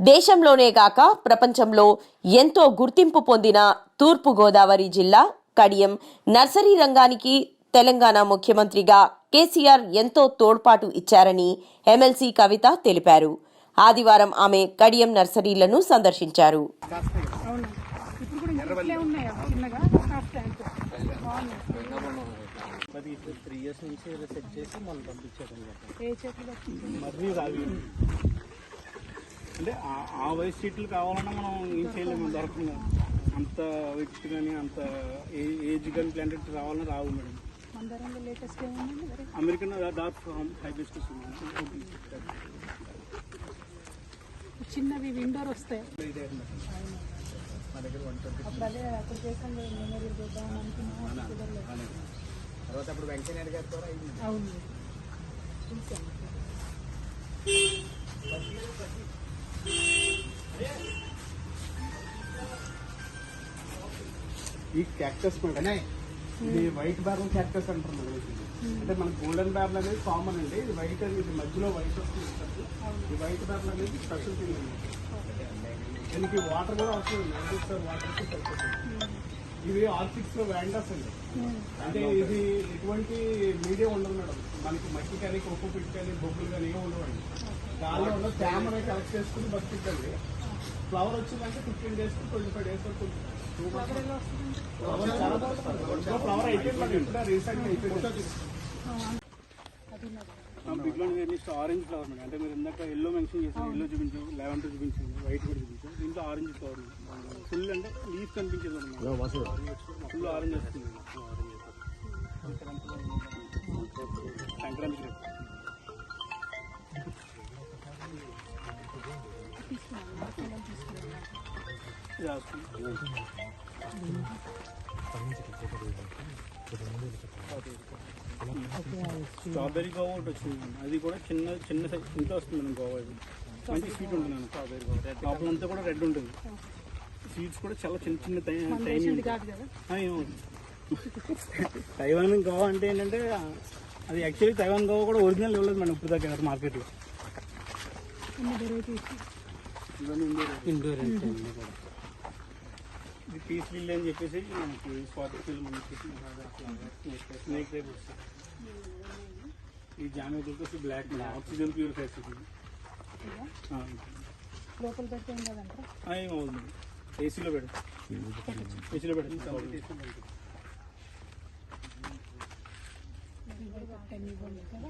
దేశంలోనే గాక ప్రపంచంలో ఎంతో గుర్తింపు పొందిన తూర్పు గోదావరి జిల్లా కడియం నర్సరీ రంగానికి తెలంగాణ ముఖ్యమంత్రిగా కేసీఆర్ ఎంతో తోడ్పాటు ఇచ్చారని ఎమ్మెల్సీ కవిత తెలిపారు. ఆదివారం ఆమె కడియం నర్సరీలను సందర్శించారు. ఇప్పుడు త్రీ ఇయర్స్ నుంచి సెట్ చేసి అంటే ఆ- వయసు సీట్లు కావాలన్నా మనం ఏం చేయలేము దొరకదు అంత విత్ కానీ అంత ఏజ్ కానీ ప్లాంటెడ్ రావాలన్నా రావు మేడం. అమెరికన్ డార్క్ హైబిస్కస్ చిన్నవి విండోర్ వస్తాయి. తర్వాత అప్పుడు వెంకయ్య నాయుడు గారి అవును. ఈ క్యాక్టస్ మేడం ఇది వైట్ బ్యారల్ క్యాక్టస్ అంటారు మేడం. అంటే మన గోల్డెన్ బ్యారల్ అనేది కామన్ అండి. ఇది వైట్ అనేది ఇది మధ్యలో వైట్ వస్తుంది. ఈ వైట్ బ్యారల్ అనేది స్పెషల్ థింగ్ అండి. దీనికి వాటర్ కూడా సార్ వాటర్ ఇవి ఆర్టిక్స్లో వ్యాండర్స్ అండి. అంటే ఇది ఎటువంటి మీడియం ఉండదు మేడం. మనకి మట్టి కానీ కొప్పు పిట్ కానీ బొగ్గులు కానీ ఏమి ఉండవండి. దానిలో ఉన్న తేమని కలెక్ట్ చేసుకుని బతికించండి ఫ్లవర్ వచ్చిందంటే fifteen days twenty five days వరకు. ఫ్లవర్ చాలా బాగుంటుంది. ఫ్లవర్ అయిపోయింది. రీసెంట్ అయిపోయింది ఆరెంజ్ ఫ్లవర్ మేడం. అంటే మీరు ఇందాక ఎల్లో మెన్షన్ చేశారు. ఎల్లో చూపించారు లెవెండర్ చూపించారు వైట్ కూడా చూపించారు దీంట్లో ఆరెంజ్ ఫ్లవర్ ఫుల్ అంటే లీఫ్ కనిపించేది ఫుల్ ఆరెంజ్ వస్తుంది. స్ట్రాబెర్రీ గోవా ఒకటి వచ్చింది. మేడం. అది కూడా చిన్న చిన్న సైజ్ ఇంట్లో వస్తుంది మేడం గోవా ఇది. మంచి స్వీట్ ఉంటుంది మేడం స్ట్రాబెర్రీ గోవా. లోపల అంతా కూడా రెడ్ ఉంటుంది. సీడ్స్ కూడా చాలా చిన్న చిన్న టైం మన తైవాన్ గోవా అంటే ఏంటంటే అది యాక్చువల్లీ తైవాన్ గోవా కూడా ఒరిజినల్ ఇవ్వలేదు మేడం ఇప్పుడు దాకా మార్కెట్లో ఇండోర్ ఇది పీస్ విల్ అని చెప్పేసి మనకి స్పాట్ ఫిల్ మనకి స్నేక్ టైప్ వస్తుంది ఈ జామెట్రీ వచ్చి బ్లాక్ ఆక్సిజన్ ప్యూరిఫైస్ లోపల పెడితే ఏం కదంటారా ఏమవుతుంది ఏసీలో పెడతాం ఏసీలో పెడతాం టెన్ ఇవ్వండి కదా